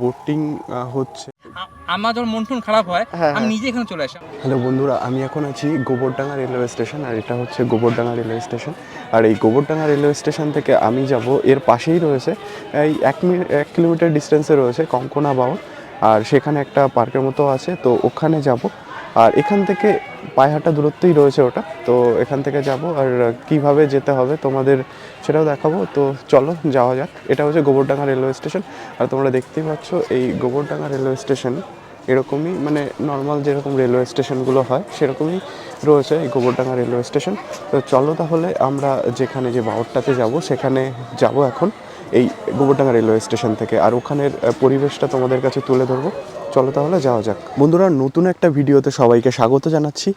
Boating হচ্ছে। আমার যখন মন টন খারাপ হয় হ্যাঁ, আমি হ্যাঁ। নিজে এখানে চলে আসি। হ্যালো বন্ধুরা আমি এখন আছি গোবরডাঙ্গা রেলওয়ে স্টেশন আর এটা হচ্ছে গোবরডাঙ্গা রেলওয়ে স্টেশন। আর এই গোবরডাঙ্গা রেলওয়ে স্টেশন থেকে আমি যাব এর পাশেই রয়েছে এই এক মিনিট এক কিলোমিটার ডিস্টেন্সে রয়েছে কঙ্কনা বাউর আর সেখানে একটা পার্কের মতো আছে তো ওখানে যাব। আর এখান থেকে পায়ে হাঁটা দূরত্বই রয়েছে ওটা। তো এখান থেকে যাব আর কীভাবে যেতে হবে তোমাদের সেটাও দেখাবো। তো চলো যাওয়া যাক। এটা হচ্ছে গোবরডাঙ্গা রেলওয়ে স্টেশন। আর তোমরা দেখতেই পাচ্ছ এই গোবরডাঙ্গা রেলওয়ে স্টেশন এরকমই মানে নর্মাল যেরকম রেলওয়ে স্টেশনগুলো হয় সেরকমই রয়েছে এই গোবরডাঙ্গা রেলওয়ে স্টেশন। তো চলো তাহলে আমরা যেখানে যে বাউরটাতে যাব সেখানে যাব এখন এই গোবরডাঙ্গা রেলওয়ে স্টেশন থেকে। আর ওখানের পরিবেশটা তোমাদের কাছে তুলে ধরবো। চলো তাহলে যাওয়া যাক। বন্ধুরা, নতুন একটা ভিডিওতে সবাইকে স্বাগত জানাচ্ছি।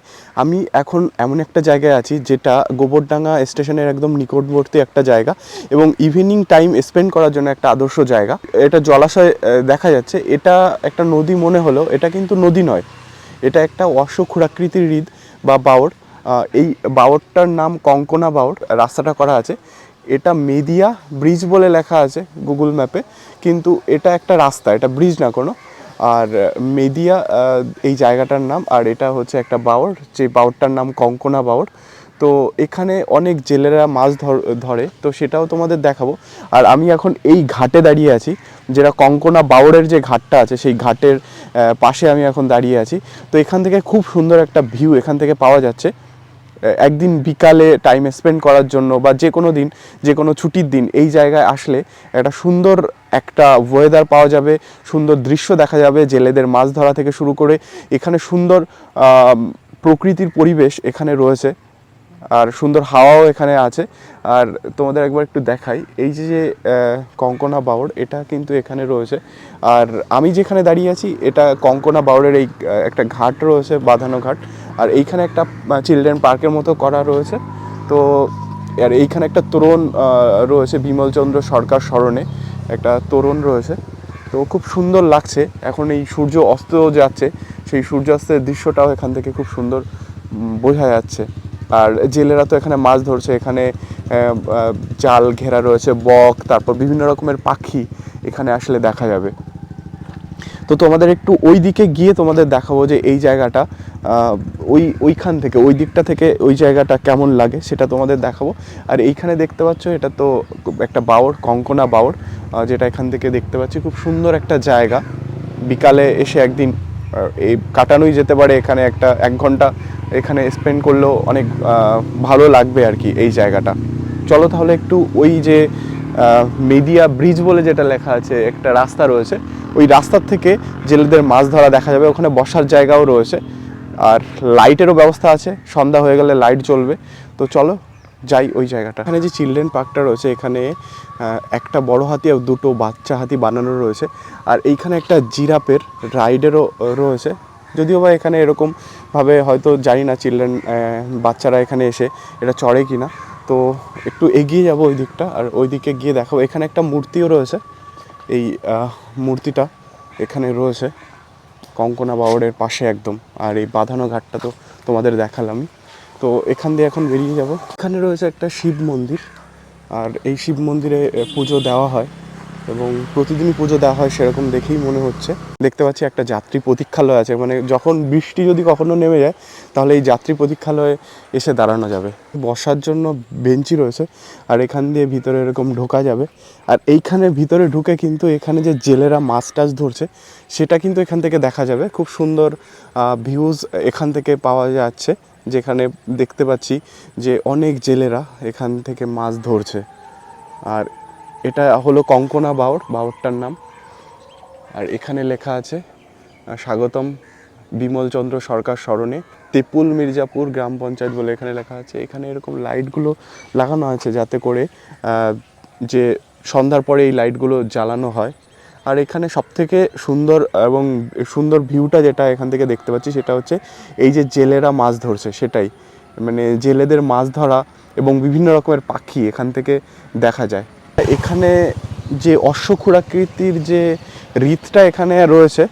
আমি এখন এমন একটা জায়গায় আছি যেটা গোবরডাঙ্গা স্টেশনের একদম নিকটবর্তী একটা জায়গা এবং ইভিনিং টাইম স্পেন্ড করার জন্য একটা আদর্শ জায়গা। এটা জলাশয় দেখা যাচ্ছে। এটা একটা নদী মনে হলেও এটা কিন্তু নদী নয়। এটা একটা অশ্বক্ষুরাকৃতির হৃদ বা বাওর। এই বাওরটার নাম কঙ্কনা বাওর, রাস্তাটা করা আছে। এটা মেদিয়া ব্রিজ বলে লেখা আছে গুগল ম্যাপে। কিন্তু এটা একটা রাস্তা, এটা ব্রিজ না কোনো। আর মেদিয়া এই জায়গাটার নাম, আর এটা হচ্ছে একটা বাওর, যে বাওরটার নাম কঙ্কনা বাওর। তো এখানে অনেক জেলেরা মাছ ধর- তো সেটাও তোমাদের দেখাবো। আর আমি এখন এই ঘাটে দাঁড়িয়ে আছি, যেটা কঙ্কনা বাওরের যে ঘাটটা আছে, সেই ঘাটের পাশে আমি এখন দাঁড়িয়ে আছি। তো এখান থেকে খুব সুন্দর একটা ভিউ এখান থেকে পাওয়া যাচ্ছে। একদিন বিকালে টাইম স্পেন্ড করার জন্য বা যে কোনো দিন যে কোনো ছুটির দিন, এই জায়গায় আসলে একটা সুন্দর একটা ওয়েদার পাওয়া যাবে, সুন্দর দৃশ্য দেখা যাবে, জেলেদের মাছ ধরা থেকে শুরু করে এখানে সুন্দর প্রকৃতির পরিবেশ এখানে রয়েছে। আর সুন্দর হাওয়াও এখানে আছে। আর তোমাদের একবার একটু দেখাই, এই যে যে কঙ্কনা বাউর এটা কিন্তু এখানে রয়েছে। আর আমি যেখানে দাঁড়িয়ে আছি, এটা কঙ্কনা বাউরের এই একটা ঘাট রয়েছে, বাঁধানো ঘাট। আর এইখানে একটা চিলড্রেন পার্কের মতো করা রয়েছে। তো, আর এইখানে একটা তোরণ রয়েছে বিমলচন্দ্র সরকার স্মরণে। একটা তোরণ রয়েছে। তো খুব সুন্দর লাগছে। এখন এই সূর্য অস্ত যাচ্ছে, সেই সূর্যাস্তের দৃশ্যটাও এখান থেকে খুব সুন্দর বোঝা যাচ্ছে। আর জেলেরা তো এখানে মাছ ধরছে, এখানে জাল ঘেরা রয়েছে, বক, তারপর বিভিন্ন রকমের পাখি এখানে আসলে দেখা যাবে। তো তোমাদের একটু ওই দিকে গিয়ে তোমাদের দেখাবো যে এই জায়গাটা ওই, ওইখান থেকে, ওই দিকটা থেকে ওই জায়গাটা কেমন লাগে সেটা তোমাদের দেখাবো। আর এইখানে দেখতে পাচ্ছ, এটা তো একটা বাওর, কঙ্কনা বাওর যেটা এখান থেকে দেখতে পাচ্ছি, খুব সুন্দর একটা জায়গা। বিকালে এসে একদিন এই কাটানোই যেতে পারে এখানে একটা, এক ঘণ্টা এখানে স্পেন্ড করলেও অনেক ভালো লাগবে আর কি এই জায়গাটা। চলো তাহলে একটু ওই যে মেডিয়া ব্রিজ বলে যেটা লেখা আছে, একটা রাস্তা রয়েছে ওই রাস্তার থেকে জেলেদের মাছ ধরা দেখা যাবে, ওখানে বসার জায়গাও রয়েছে। আর লাইটেরও ব্যবস্থা আছে, সন্ধ্যা হয়ে গেলে লাইট জ্বলবে। তো চলো যাই ওই জায়গাটা। এখানে যে চিলড্রেন পার্কটা রয়েছে, এখানে একটা বড় হাতি আর দুটো বাচ্চা হাতি বানানো রয়েছে। আর এইখানে একটা জিরাপের রাইডেরও রয়েছে। যদিও বা এখানে এরকমভাবে হয়তো জানি না চিলড্রেন বাচ্চারা এখানে এসে এটা চড়ে কি না তো একটু এগিয়ে যাব ওই দিকটা, আর ওই দিকে গিয়ে দেখাবো। এখানে একটা মূর্তিও রয়েছে। এই মূর্তিটা এখানে রয়েছে। কঙ্কনা বাওয়ারের পাশে একদম। আর এই বাঁধানো ঘাটটা তো তোমাদের দেখালামই তো এখান দিয়ে এখন বেরিয়ে যাব। এখানে রয়েছে একটা শিব মন্দির। আর এই শিব মন্দিরে পুজো দেওয়া হয়। এবং প্রতিদিনই পুজো দেওয়া হয় সেরকম দেখেই মনে হচ্ছে। দেখতে পাচ্ছি একটা যাত্রী প্রতীক্ষালয় আছে মানে যখন বৃষ্টি যদি কখনো নেমে যায়, তাহলে এই যাত্রী প্রতীক্ষালয়ে এসে দাঁড়ানো যাবে। বসার জন্য বেঞ্চি রয়েছে, আর এখান দিয়ে ভিতরে এরকম ঢোকা যাবে। আর এইখানে ভিতরে ঢুকে কিন্তু এখানে যে জেলেরা মাছ টাছ ধরছে, সেটা কিন্তু এখান থেকে দেখা যাবে। খুব সুন্দর ভিউজ এখান থেকে পাওয়া যাচ্ছে, যেখানে দেখতে পাচ্ছি যে অনেক জেলেরা এখান থেকে মাছ ধরছে। আর এটা হলো কঙ্কনা বাওর বাওরটার নাম। আর এখানে লেখা আছে স্বাগতম বিমলচন্দ্র সরকার স্মরণে তেপুল মির্জাপুর গ্রাম পঞ্চায়েত বলে এখানে লেখা আছে। এখানে এরকম লাইটগুলো লাগানো আছে যাতে করে যে সন্ধ্যার পরে এই লাইটগুলো জ্বালানো হয়। আর এখানে সবথেকে সুন্দর এবং সুন্দর ভিউটা যেটা এখান থেকে দেখতে পাচ্ছি সেটা হচ্ছে এই যে জেলেরা মাছ ধরছে, সেটাই। মানে জেলেদের মাছ ধরা এবং বিভিন্ন রকমের পাখি এখান থেকে দেখা যায়। এখানে যে অশ্বক্ষুরাকৃতির যে হৃদটা এখানে রয়েছে,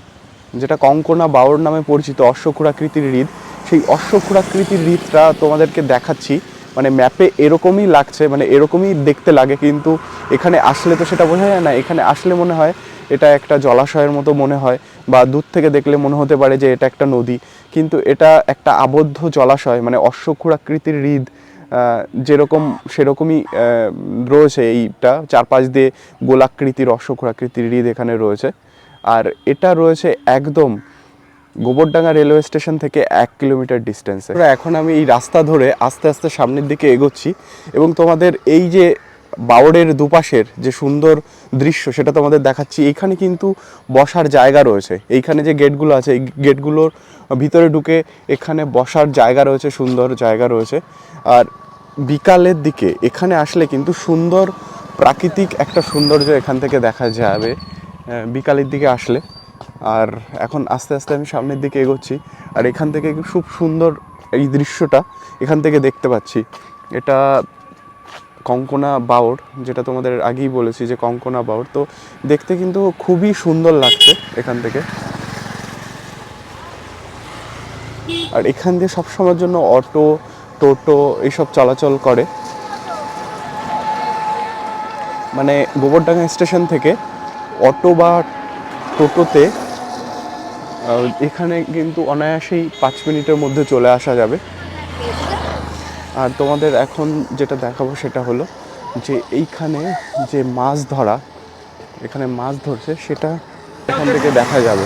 যেটা কঙ্কনা বাউর নামে পরিচিত অশ্বক্ষুরাকৃতির হৃদ, সেই অশ্বক্ষুরাকৃতির হৃদটা তোমাদেরকে দেখাচ্ছি। মানে ম্যাপে এরকমই লাগছে মানে এরকমই দেখতে লাগে, কিন্তু এখানে আসলে তো সেটা বোঝা যায় না। এখানে আসলে মনে হয় এটা একটা জলাশয়ের মতো মনে হয়, বা দূর থেকে দেখলে মনে হতে পারে যে এটা একটা নদী। কিন্তু এটা একটা আবদ্ধ জলাশয় মানে অশ্বক্ষুরাকৃতির হৃদ যেরকম সেরকমই রয়েছে এইটা। চারপাশ দিয়ে গোলাকৃতির অশ্বক্ষুরাকৃতির হৃদ এখানে রয়েছে। আর এটা রয়েছে একদম গোবরডাঙ্গা রেলওয়ে স্টেশন থেকে এক কিলোমিটার ডিস্টেন্সে এখন আমি এই রাস্তা ধরে আস্তে আস্তে সামনের দিকে এগোচ্ছি এবং তোমাদের এই যে বাওড়ের দুপাশের যে সুন্দর দৃশ্য, সেটা তোমাদের দেখাচ্ছি। এইখানে কিন্তু বসার জায়গা রয়েছে। এইখানে যে গেটগুলো আছে, এই গেটগুলোর ভিতরে ঢুকে এখানে বসার জায়গা রয়েছে, সুন্দর জায়গা রয়েছে। আর বিকালের দিকে এখানে আসলে কিন্তু সুন্দর প্রাকৃতিক একটা সৌন্দর্য এখান থেকে দেখা যাবে বিকালের দিকে আসলে। আর এখন আস্তে আস্তে আমি সামনের দিকে এগোচ্ছি, আর এখান থেকে খুব সুন্দর এই দৃশ্যটা এখান থেকে দেখতে পাচ্ছি। এটা কঙ্কনা বাউর যেটা তোমাদের আগেই বলেছি যে কঙ্কনা বাউর তো দেখতে কিন্তু খুবই সুন্দর লাগছে এখান থেকে। আর এখান দিয়ে সবসময়ের জন্য অটো টোটো এইসব চলাচল করে। মানে গোবরডাঙ্গা স্টেশন থেকে অটো বা টোটোতে এখানে কিন্তু অনায়াসেই পাঁচ মিনিটের মধ্যে চলে আসা যাবে। আর তোমাদের এখন যেটা দেখাবো সেটা হলো যে এইখানে যে মাছ ধরা, এখানে মাছ ধরছে, সেটা এখান থেকে দেখা যাবে।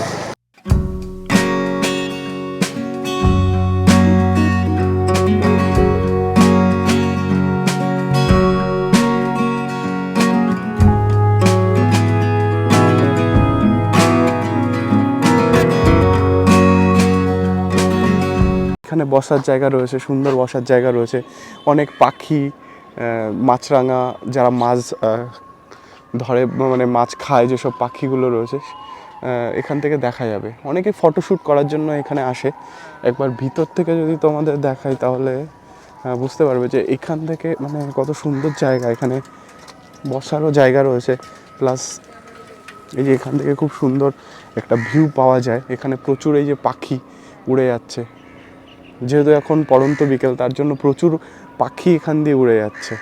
এখানে বসার জায়গা রয়েছে, সুন্দর বসার জায়গা রয়েছে। অনেক পাখি মাছরাঙা যারা মাছ ধরে মানে মাছ খায়, যেসব পাখিগুলো রয়েছে এখান থেকে দেখা যাবে। অনেকে ফটোশ্যুট করার জন্য এখানে আসে। একবার ভিতর থেকে যদি তোমাদের দেখাই তাহলে বুঝতে পারবে যে এখান থেকে মানে কত সুন্দর জায়গা এখানে বসারও জায়গা রয়েছে। প্লাস এই যে এখান থেকে খুব সুন্দর একটা ভিউ পাওয়া যায়। এখানে প্রচুর এই যে পাখি উড়ে যাচ্ছে। যেহেতু এখন পড়ন্ত বিকেল, তার জন্য প্রচুর পাখি এখান দিয়ে উড়ে যাচ্ছে।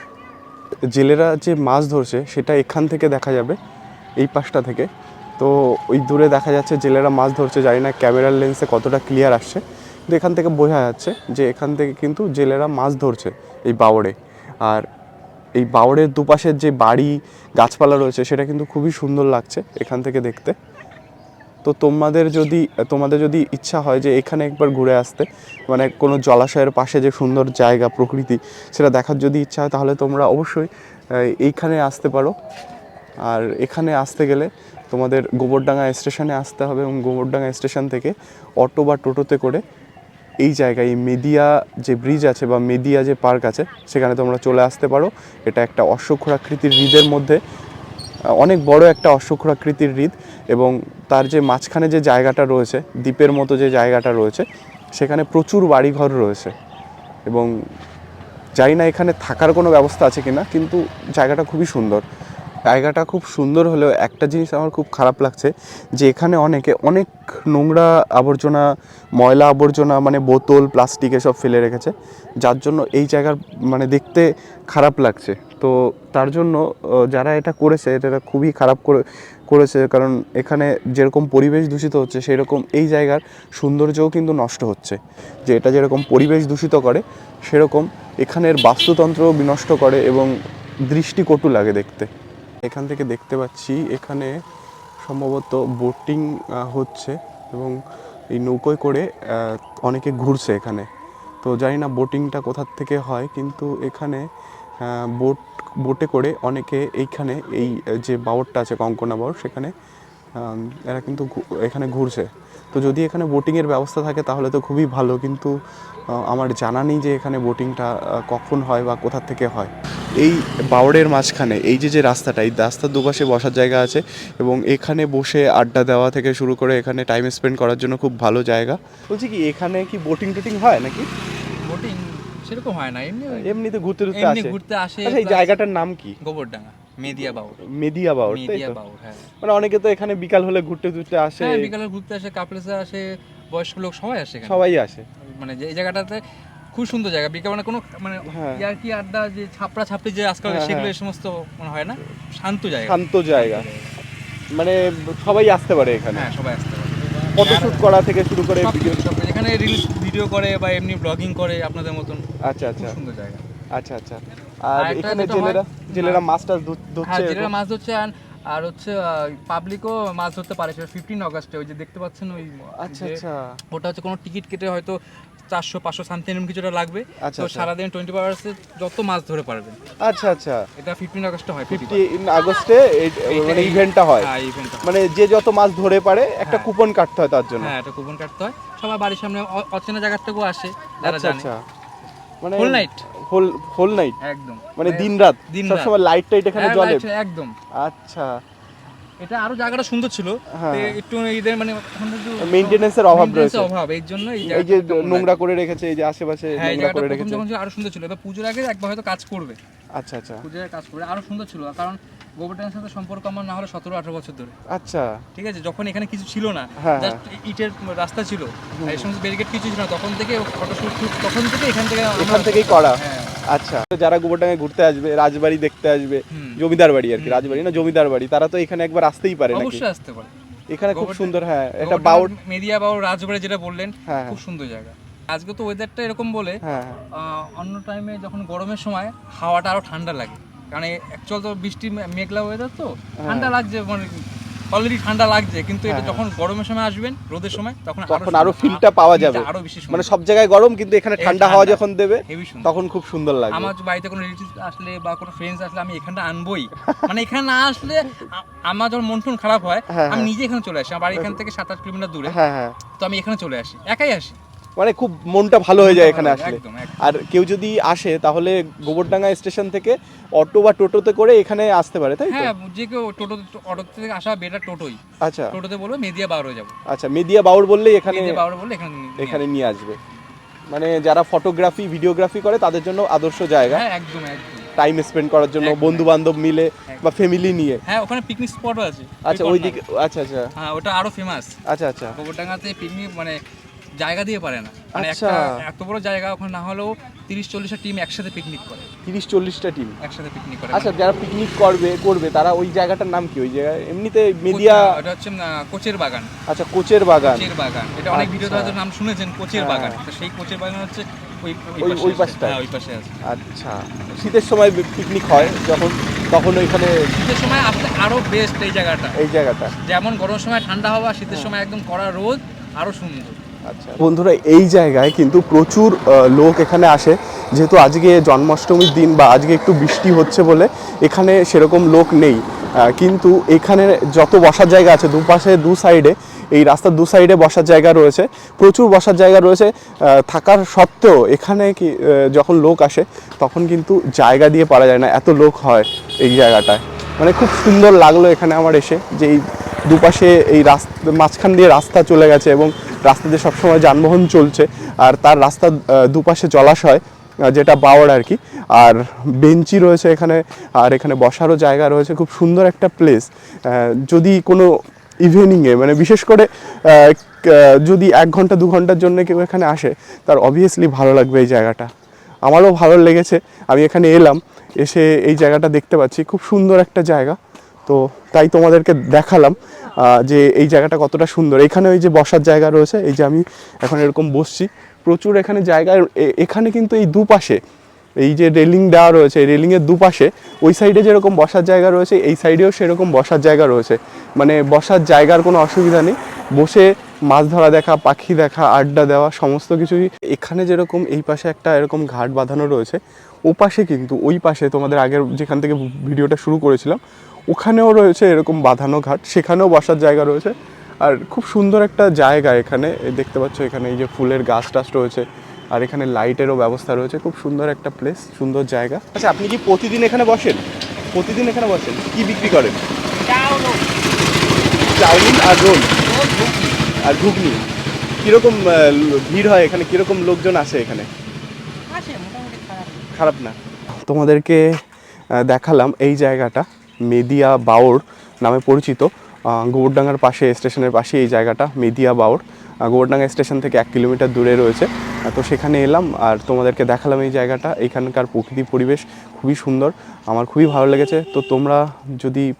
জেলেরা যে মাছ ধরছে, সেটা এখান থেকে দেখা যাবে, এই পাশটা থেকে। তো ওই দূরে দেখা যাচ্ছে জেলেরা মাছ ধরছে, জানি না ক্যামেরার লেন্সে কতটা ক্লিয়ার আসছে। কিন্তু এখান থেকে বোঝা যাচ্ছে যে এখান থেকে কিন্তু জেলেরা মাছ ধরছে এই বাওড়ে। আর এই বাওড়ের দুপাশের যে বাড়ি, গাছপালা রয়েছে, সেটা কিন্তু খুবই সুন্দর লাগছে এখান থেকে দেখতে। তো তোমাদের যদি তোমাদের যদি ইচ্ছা হয় যে এখানে একবার ঘুরে আসতে মানে কোনো জলাশয়ের পাশে যে সুন্দর জায়গা, প্রকৃতি, সেটা দেখার যদি ইচ্ছা হয়, তাহলে তোমরা অবশ্যই এইখানে আসতে পারো। আর এখানে আসতে গেলে তোমাদের গোবরডাঙ্গা স্টেশনে আসতে হবে এবং গোবরডাঙ্গা স্টেশন থেকে অটো বা টোটোতে করে এই জায়গায়, এই মেদিয়া যে ব্রিজ আছে বা মেদিয়া যে পার্ক আছে, সেখানে তোমরা চলে আসতে পারো। এটা একটা অশ্বক্ষুরাকৃতির হ্রদের মধ্যে অনেক বড় একটা অশ্বক্ষুরাকৃতির হৃদ এবং তার যে মাঝখানে যে জায়গাটা রয়েছে, দ্বীপের মতো যে জায়গাটা রয়েছে, সেখানে প্রচুর বাড়িঘর রয়েছে এবং জানি না এখানে থাকার কোনো ব্যবস্থা আছে কিনা, কিন্তু জায়গাটা খুবই সুন্দর। জায়গাটা খুব সুন্দর হলেও একটা জিনিস আমার খুব খারাপ লাগছে যে এখানে অনেকে অনেক নোংরা আবর্জনা, ময়লা আবর্জনা মানে বোতল, প্লাস্টিক এসব ফেলে রেখেছে। যার জন্য এই জায়গার মানে দেখতে খারাপ লাগছে। তো তার জন্য যারা এটা করেছে, এটা খুবই খারাপ করে, করেছে। কারণ এখানে যেরকম পরিবেশ দূষিত হচ্ছে সেই রকম এই জায়গার সৌন্দর্যও কিন্তু নষ্ট হচ্ছে। যে এটা যেরকম পরিবেশ দূষিত করে, সেরকম এখানের বাস্তুতন্ত্রও বিনষ্ট করে এবং দৃষ্টিকটু লাগে দেখতে। এখান থেকে দেখতে পাচ্ছি, এখানে সম্ভবত বোটিং হচ্ছে এবং এই নৌকোয় করে অনেকে ঘুরছে এখানে। তো জানি না বোটিংটা কোথার থেকে হয়, কিন্তু এখানে বোট, বোটে করে অনেকে এইখানে এই, যে বাওরটা আছে কঙ্কনা বাওর সেখানে এরা কিন্তু এখানে ঘুরছে। তো যদি এখানে বোটিংয়ের ব্যবস্থা থাকে তাহলে তো খুবই ভালো কিন্তু আমার জানা নেই যে এখানে বোটিংটা কখন হয় বা কোথা থেকে হয়। এই বাওড়ের মাঝখানে এই যে যে রাস্তাটা এই রাস্তার দুপাশে বসার জায়গা আছে এবং এখানে বসে আড্ডা দেওয়া থেকে শুরু করে এখানে টাইম স্পেন্ড করার জন্য খুব ভালো জায়গা। বলছি কি এখানে কি বোটিং টোটিং হয় নাকি? বোটিং সেরকম হয় না এমনি এমনিতে ঘুরতে ঘুরতে আসে। ঘুরতে আসে আচ্ছা এই জায়গাটার নাম কি? গোবরডাঙ্গা। মেদিয়া বাউর মেদিয়া বাওড় তাই তো? হ্যাঁ। মানে অনেকে তো এখানে বিকাল হলে ঘুরতে ঘুরতে আসে। হ্যাঁ বিকালে ঘুরতে আসে কাপলেসে আসে বয়স্ক লোক সবাই আসে এখানে। সবাই আসে। মানে যে এই জায়গাটাতে খুব সুন্দর জায়গা। বিকাল মানে কোনো মানে হ্যাঁ। ইয়ার কি আড্ডা যে ছাপড়া ছাপড়ি যে আজকাল হ্যাঁ, সেগুলো। এই সমস্ত মানে হয় না? শান্ত জায়গা। শান্ত জায়গা। মানে সবাই আসতে পারে এখানে। হ্যাঁ সবাই আসতে পারে। ফটোশুট করা থেকে শুরু করে ভিডিও। এখানে রিলস ভিডিও করে বা এমনি ব্লগিং করে আপনাদের মতন। আচ্ছা আচ্ছা। সুন্দর জায়গা। আচ্ছা আচ্ছা। আর একটা এখানে জেলেরা জেলেরা হ্যাঁ। মাছ টাছ হ্যাঁ ধরছে যেটা মাছ ধরছে আর হচ্ছে পাবলিকও মাছ ধরতে পারে সেটা ফিফটিন অগস্টে ওই যে দেখতে পাচ্ছেন ওই আচ্ছা আচ্ছা। ওটা হচ্ছে কোনো টিকিট কেটে হয়তো চারশো পাঁচশো সামথিং এরকম কিছুটা লাগবে। আচ্ছা, তো আচ্ছা। সারাদিন টোয়েন্টি ফোর আওয়ার্সে যত মাছ ধরে পারবেন আচ্ছা আচ্ছা। এটা ফিফটিন আগস্টে হয় ফিফটি আগস্টে মানে ইভেন্টটা হয়। হ্যাঁ মানে যে যত মাছ ধরে পারে একটা হ্যাঁ। কুপন কাটতে হয় তার জন্য। হ্যাঁ এটা কুপন কাটতে হয়। সবাই বাড়ির সামনে অচেনা জায়গার থেকেও আসে আচ্ছা আচ্ছা। মানে Whole night? Whole whole night একদম। মানে দিন রাত সব সময় লাইট টাইট এখানে হ্যাঁ, জ্বলে? একদম। আচ্ছা। এটা আরও জায়গাটা সুন্দর ছিল। হ্যাঁ। একটু এদের মানে মেইনটেনেন্সের অভাব রয়েছে। অভাব এই জন্য এই যে নোংরা করে রেখেছে এই যে আশেপাশে হ্যাঁ নোংরা করে রেখেছে। যখন আরও সুন্দর ছিল এবার পুজোর আগে একবার হয়তো কাজ করবে। আচ্ছা আচ্ছা। পূজোর কাজ করবে। আরও সুন্দর ছিল কারণ গোবরটানের সাথে সম্পর্ক আমার না হলে সতেরো আঠারো বছর ধরে। আচ্ছা। ঠিক আছে? যখন এখানে কিছু ছিল না হ্যাঁ, জাস্ট ইটের রাস্তা ছিল এই সমস্ত ব্যারিকেড কিছু ছিল না তখন থেকে ফটোশুট তখন থেকে এখান থেকে এখান থেকেই করা। হ্যাঁ। আচ্ছা। যারা গোবরডাঙ্গায় ঘুরতে আসবে রাজবাড়ি দেখতে আসবে জমিদার বাড়ি আর কি রাজবাড়ি না জমিদার বাড়ি তারা তো এখানে একবার আসতেই পারে নাকি? অবশ্যই আসতে পারে। এখানে খুব সুন্দর হ্যাঁ এটা বাউট মেদিয়া বাউর রাজবাড়ি যেটা বললেন হ্যাঁ, খুব সুন্দর জায়গা। আজকে তো ওয়েদারটা এরকম বলে হ্যাঁ হ্যাঁ। অন্য টাইমে যখন গরমের সময় হাওয়াটা আরও ঠান্ডা লাগে। কারণ অ্যাকচুয়াল তো বৃষ্টি মেঘলা ওয়েদার তো ঠান্ডা লাগছে মানে অলরেডি ঠান্ডা লাগছে কিন্তু এটা হ্যাঁ, যখন গরমের সময় আসবেন রোদের সময় তখন তখন আরও ফিলটা পাওয়া যাবে। আরও বেশি মানে সব জায়গায় গরম কিন্তু এখানে ঠান্ডা হাওয়া যখন দেবে তখন খুব সুন্দর লাগবে। আমার বাড়িতে কোনো রিলেটিভ আসলে বা কোনো ফ্রেন্ডস আসলে আমি এখানটা আনবই। মানে এখানে না আসলে আমার যখন মন টন খারাপ হয় হ্যাঁ, আমি হ্যাঁ। নিজে এখানে চলে আসি। আমার বাড়ি এখান থেকে সাত আট কিলোমিটার দূরে। হ্যাঁ হ্যাঁ। তো আমি এখানে চলে আসি একাই আসি। মানে খুব মনটা ভালো হয়ে যায় এখানে আসলে। আর কেউ যদি আসে তাহলে গোবরডাঙ্গা স্টেশন থেকে অটো বা টোটোতে করে এখানে আসতে পারে তাই হ্যাঁ যে কেউ টোটো অটো থেকে আসা বেটার টোটোই। আচ্ছা। টোটোতে বলব মেদিয়া বার হয়ে যাব। আচ্ছা মেদিয়া বাউর বললেই এখানে বার বললে এখানে এখানে নিয়ে আসবে। মানে যারা ফটোগ্রাফি ভিডিওগ্রাফি করে তাদের জন্য আদর্শ জায়গা। হ্যাঁ একদম একদম। টাইম স্পেন্ড করার জন্য বন্ধু বান্ধব মিলে বা ফ্যামিলি নিয়ে। হ্যাঁ ওখানে পিকনিক স্পটও আছে। আচ্ছা ওই ওই corner দিকে আচ্ছা আচ্ছা। হ্যাঁ ওটা আরও ফেমাস আচ্ছা আচ্ছা। গোবরডাঙ্গাতে পিকনিক মানে জায়গা দিয়ে পারে না। মানে আচ্ছা। একটা এত বড় জায়গা ওখানে না হলেও তিরিশ চল্লিশটা টিম একসাথে পিকনিক করে। তিরিশ চল্লিশটা টিম একসাথে পিকনিক করে। আচ্ছা যারা পিকনিক করবে করবে তারা ওই জায়গাটার নাম কি? ওই জায়গায় এমনিতে মিডিয়া এটা হচ্ছে কোচের বাগান। আচ্ছা কোচের বাগান। কোচের বাগান। এটা অনেক ভিডিওতে আচ্ছা। হয়তো নাম শুনেছেন কোচের হ্যাঁ। বাগান। তো সেই কোচের বাগান হচ্ছে ওই ওই- ওই পাশে হ্যাঁ ওই পাশে আছে। আচ্ছা। শীতের সময় পিকনিক হয় যখন তখন ওইখানে শীতের সময় আসলে আরও বেস্ট এই জায়গাটা। এই জায়গাটা। যেমন গরমের সময় ঠান্ডা হওয়া শীতের হ্যাঁ। সময় একদম কড়া রোদ আরও সুন্দর। বন্ধুরা, এই জায়গায় কিন্তু প্রচুর লোক এখানে আসে। যেহেতু আজকে জন্মাষ্টমীর দিন বা আজকে একটু বৃষ্টি হচ্ছে বলে, এখানে সেরকম লোক নেই। কিন্তু এখানে যত বসার জায়গা আছে, দুপাশে, দু সাইডে, এই রাস্তার দু সাইডে বসার জায়গা রয়েছে। প্রচুর বসার জায়গা রয়েছে। থাকার সত্ত্বেও এখানে কি যখন লোক আসে, তখন কিন্তু জায়গা দিয়ে পারা যায় না। এত লোক হয় এই জায়গাটায়। মানে খুব সুন্দর লাগল এখানে আমার এসে যে এই দুপাশে এই রাস্তা, মাঝখান দিয়ে রাস্তা চলে গেছে এবং রাস্তা দিয়ে সবসময় যানবাহন চলছে আর তার রাস্তার দুপাশে জলাশয় যেটা বাওয়ার আর কি। আর বেঞ্চি রয়েছে এখানে, আর এখানে বসারও জায়গা রয়েছে। খুব সুন্দর একটা প্লেস যদি কোনো ইভিনিংয়ে মানে বিশেষ করে যদি এক ঘণ্টা, দু ঘণ্টার জন্য কেউ এখানে আসে, তার অবভিয়াসলি ভালো লাগবে এই জায়গাটা। আমারও ভালো লেগেছে। আমি এখানে এলাম, এসে এই জায়গাটা দেখতে পাচ্ছি। খুব সুন্দর একটা জায়গা। তো তাই তোমাদেরকে দেখালাম। যে এই জায়গাটা কতটা সুন্দর। এখানে ওই যে বসার জায়গা রয়েছে, এই যে আমি এখন এরকম বসছি। প্রচুর এখানে জায়গা এখানে কিন্তু এই দুপাশে, এই যে রেলিং দেওয়া রয়েছে, এই রেলিংয়ের দুপাশে ওই সাইডে যেরকম বসার জায়গা রয়েছে, এই সাইডেও সেরকম বসার জায়গা রয়েছে। মানে বসার জায়গার কোনো অসুবিধা নেই। বসে মাছ ধরা দেখা, পাখি দেখা, আড্ডা দেওয়া, সমস্ত কিছুই। এখানে যেরকম এই পাশে একটা এরকম ঘাট বাঁধানো রয়েছে ও পাশে কিন্তু, ওই পাশে তোমাদের আগের যেখান থেকে ভিডিওটা শুরু করেছিলাম ওখানেও রয়েছে এরকম বাঁধানো ঘাট সেখানেও বসার জায়গা রয়েছে। আর খুব সুন্দর একটা জায়গা এখানে দেখতে পাচ্ছ এখানে এই যে ফুলের গাছ টাছ রয়েছে আর এখানে লাইটেরও ব্যবস্থা রয়েছে খুব সুন্দর একটা প্লেস সুন্দর জায়গা। আচ্ছা আপনি কি প্রতিদিন এখানে বসেন? প্রতিদিন এখানে বসেন? কি বিক্রি করেন? চাউমিন আর রোল। আর ঘুগনি। কীরকম ভিড় হয় এখানে? কীরকম লোকজন আসে এখানে? খারাপ। না। তোমাদেরকে দেখালাম এই জায়গাটা। মেদিয়া বাউর নামে পরিচিত গোবরডাঙ্গার পাশে স্টেশনের পাশে এই জায়গাটা মেদিয়া আহ, গোবরডাঙ্গা স্টেশন থেকে এক কিলোমিটার দূরে রয়েছে। তো সেখানে এলাম আর তোমাদেরকে দেখালাম এই জায়গাটা। এখানকার প্রকৃতি পরিবেশ খুবই সুন্দর। আমার খুবই ভালো লেগেছে। তো তোমরা যদি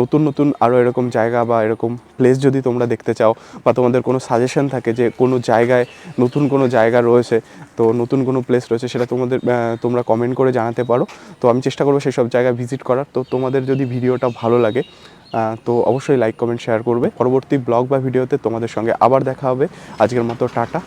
নতুন নতুন আরও এরকম জায়গা বা এরকম প্লেস যদি তোমরা দেখতে চাও বা তোমাদের কোনো সাজেশন থাকে যে কোনো জায়গায় নতুন কোনো জায়গা রয়েছে, তো নতুন কোনো প্লেস রয়েছে সেটা তোমাদের তোমরা কমেন্ট করে জানাতে পারো। তো আমি চেষ্টা করব সেই সব জায়গায় ভিজিট করার। তো তোমাদের যদি ভিডিওটা ভালো লাগে তো অবশ্যই লাইক কমেন্ট শেয়ার করবে। পরবর্তী ব্লগ বা ভিডিওতে তোমাদের সঙ্গে আবার দেখা হবে। আজকের মতো টাটা।